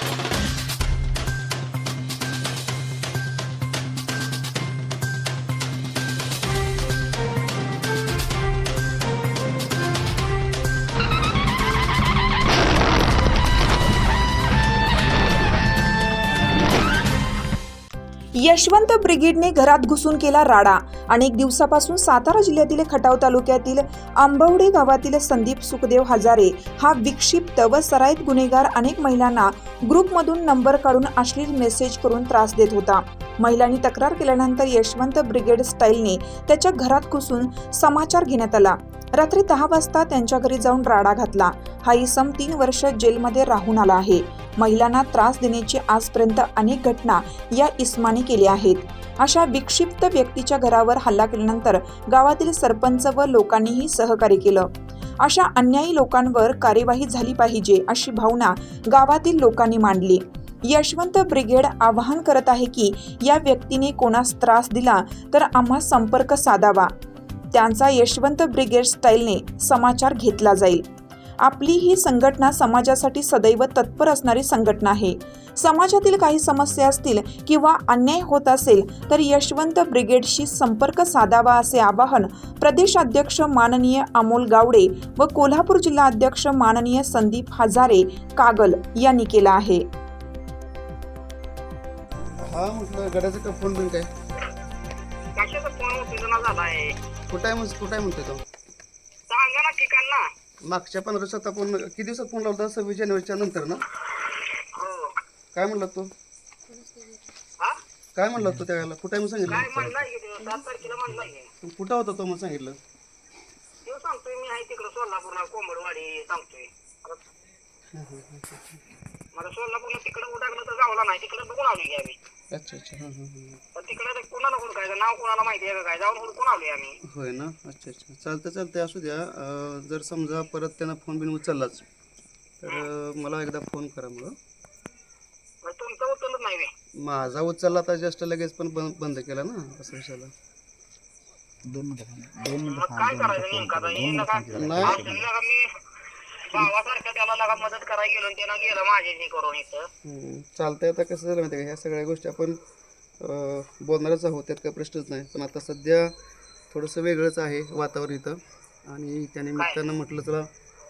Thank you. Yashwant ब्रिगेडने घरात घुसून केला राडा अनेक दिवसापासून सातारा जिल्ह्यातील खटाव तालुक्यातील आंबवडे गावातील संदीप सुखदेव हजारे हा विक्षिप्त व सराईत गुन्हेगार अनेक महिलांना ग्रुपमधून नंबर काढून अश्लील मेसेज करून त्रास देत होता. महिलांनी तक्रार केल्यानंतर यशवंत ब्रिगेड स्टाईलने त्याच्या घरात घुसून समाचार घेण्यात आला. रात्री दहा वाजता त्यांच्या घरी जाऊन राडा घातला. हा इसम तीन वर्ष जेलमध्ये राहून आला आहे. महिलांना त्रास देण्याची आजपर्यंत अनेक घटना या इस्माने केल्या आहेत. अशा विक्षिप्त व्यक्तीच्या घरावर हल्ला केल्यानंतर गावातील सरपंच व लोकांनीही सहकार्य केलं. अशा अन्यायी लोकांवर कार्यवाही झाली पाहिजे अशी भावना गावातील लोकांनी मांडली. यशवंत ब्रिगेड आवाहन करत आहे की या व्यक्तीने कोणास त्रास दिला तर आम्हा संपर्क साधावा. त्यांचा यशवंत ब्रिगेड स्टाईलने समाचार घेतला जाईल. आपली ही संघटना समाजासाठी सदैव तत्पर असणारी संघटना आहे. समाजातील काही समस्या असतील किंवा अन्याय होत असेल तर यशवंत ब्रिगेडशी संपर्क साधावा असे आवाहन प्रदेशाध्यक्ष माननीय अमोल गावडे व कोल्हापूर जिल्हा अध्यक्ष माननीय संदीप हजारे कागल यांनी केलं आहे. हा म्हटलं गड्याचं का फोन बिन काय? कशाचा फोन? उचलना झालाय. कुठं आहे कुठं आहे म्हणतोय तो? सांगा ना ठिकाण ना मागच्या पंधरा दिवसात आपण किती दिवसात फोन लावला होता? सव्वीस जानेवारीच्या नंतर ना? काय म्हणला तू? हा? काय म्हणला तू त्यावेळेला? कुठं आहे म्हणून सांगितलं? ते? कुठं होता तो म्हणून सांगितलं? सांगतोय मी आहे तिकडं सोलापूरला कोंबडवाडी सांगतोय. मला सोलापूरला तिकडं तर जावला नाही तिकडं बघून आलोय की आम्ही. अच्छा अच्छा. हां हां हां. पण तिकडं कुणाला हुडकायचं नाव कुणाला माहिती आहे का काय? जाऊन हुडकून आलोय आम्ही? होय ना? अच्छा अच्छा. चालतं चालतं असू द्या. अं, जर समजा परत त्यानं फोन बिन उचललाच तर अं, मला एकदा फोन करा मग. मग तुमचं उचलत नाही बे. माझा उचलला तर जस्ट लगेच पण बंद बंद केला ना असं विषयाला मग काय करायचं नेमकं आता? हे नका नाही. मी भावासारखं त्याला लगा मदत करायला गेलो आणि त्यानं गेलं माझ्याशी करून इथं. हम्म, चालतंय. आता कसं झालं माहिती का? ह्या सगळ्या गोष्टी आपण अं, बोलणारच आहोत. त्यात काही प्रश्नच नाही. पण आता सध्या थोडंसं वेगळंच आहे वातावरण इथं. आणि त्या निमित्तानं म्हटलं चला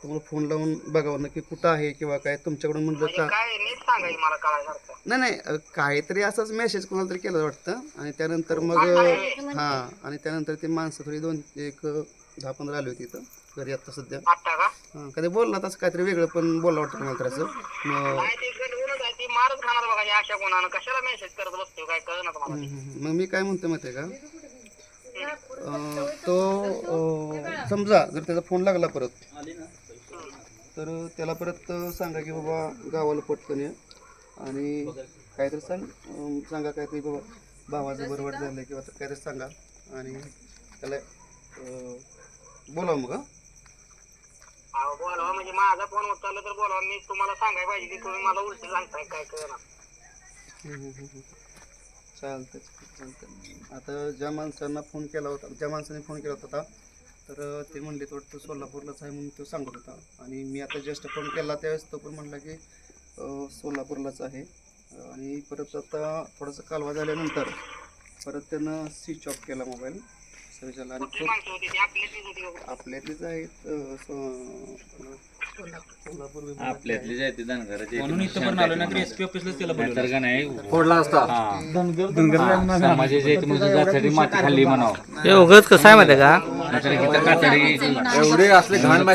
तुम्हाला फोन लावून बघावं नक्की कुठं आहे किंवा काय? तुमच्याकडून म्हटलं म्हणजे का काय? नीट सांगायचं मला कळायसारखं. नाही नाही. अं, काहीतरी असंच मेसेज कोणाला तरी केलं वाटतं. आणि त्यानंतर मग हां. आणि त्यानंतर ते माणसं थोडी दोन एक अं, दहा पंधरा आली होती इथं. घरी आता सध्या. का? हां कधी बोलला तसं काहीतरी वेगळं पण बोलला वाटतं मला तर असं. मग नाही ते गडबडच आहे ती मारच खाणार बघा या अशा कोणानं कशाला मेसेज करत बसतो काय कळणार मला हम्म, हम्म. मग मी काय म्हणतो माहिती आहे का? अं, तो अं, समजा जर त्याचा फोन लागला परत तर त्याला परत सांगा की बाबा गावाला पटकन ये. आणि काहीतरी सांग अं, सांगा काहीतरी बाबा भावाचं बरोबर झालं किंवा तर काहीतरी सांगा. आणि त्याला अं, बोलावं मग हं? अहो बोलावा हो, म्हणजे माझा फोन उचलला तर बोलावा मी तुम्हाला सांगायला पाहिजे की तुम्ही मला उलट सांगताय काय कळणार हम्म, चालतं चालतंय चालतंय. आता ज्या माणसांना फोन केला होता ज्या माणसाने फोन केला होता तर ते म्हणले वाटतं सोलापूरलाच आहे म्हणून तो सांगत होता. आणि मी आता जस्ट फोन केला त्यावेळेस तो पण म्हणला की सोलापूरलाच आहे. आणि परत आता थोडासा कालवा झाल्यानंतर परत त्यानं स्विच ऑफ केला मोबाईल. सर्जाला आणि? आपल्यातलीच आहेत अं, सो- सोलापूर विभागातली आहेत. आपल्यातली जायते धनगराची म्हणून इथं पण आलो ना तर एसपी ऑफिसलाच त्याला बोलवलं. तर का नाही? फोडला असता. समाजाच्या इथे म्हणजे माती खाल्ली म्हणावं. हे उगच कसं आहे माहिती आहे का? नाहीतर इथं कातडी एवढे असले घाण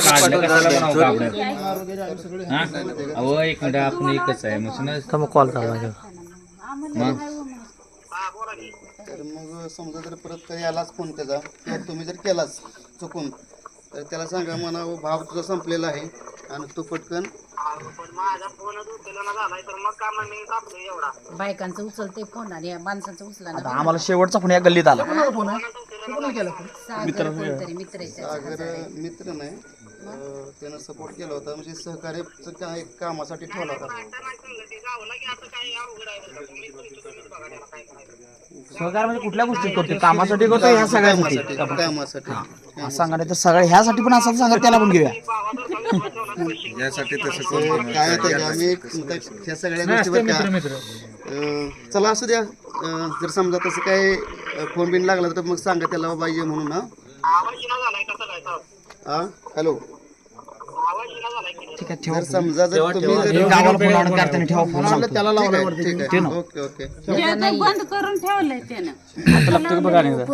अहो एक मिनिट आपण एकच आहे. मग तर मग कॉल चालू आहे. मग हा तर मग समजा जर परत कधी आलाच फोन त्याचा किंवा तुम्ही जर केलाच चुकून तर त्याला सांगा म्हणा भाव तुझा संपलेला आहे. आणि तू पटकन बायकांचं उचलते फोन आणि माणसाचं उचला आता आम्हाला शेवटचा फोन या गल्लीत आला. कोणतरी मित्र आहे त्याचा. सागर मित्र नाही. अं, त्यानं सपोर्ट केला होता. म्हणजे सहकार्याचं काय कामासाठी ठेवला होता. सहकार म्हणजे कुठल्या गोष्टी करतो कामासाठी करतो ह्या सगळ्यासाठी? कामासाठी. कामासाठी. सांगा नाही तर सगळ्या ह्यासाठी पण असं सांगा त्याला पण घेऊया. यासाठी तसं तर काय आहे आम्ही ह्या सगळ्या गोष्टी अं, चला असू द्या. अं, जर समजा तसं काय फोन बिन लागला तर मग सांगा त्याला बाबा ये म्हणून? हा. हॅलो. ठीक आहे ठेवा. जर समजा जर तुम्ही जर गावाला फोन करताना ठेवा फोन. सांगतो. त्याला लावला ठीक आहे ओके ओके. बंद करून ठेवलंय त्यानं. आता लागतो का बघा आणि एकदा.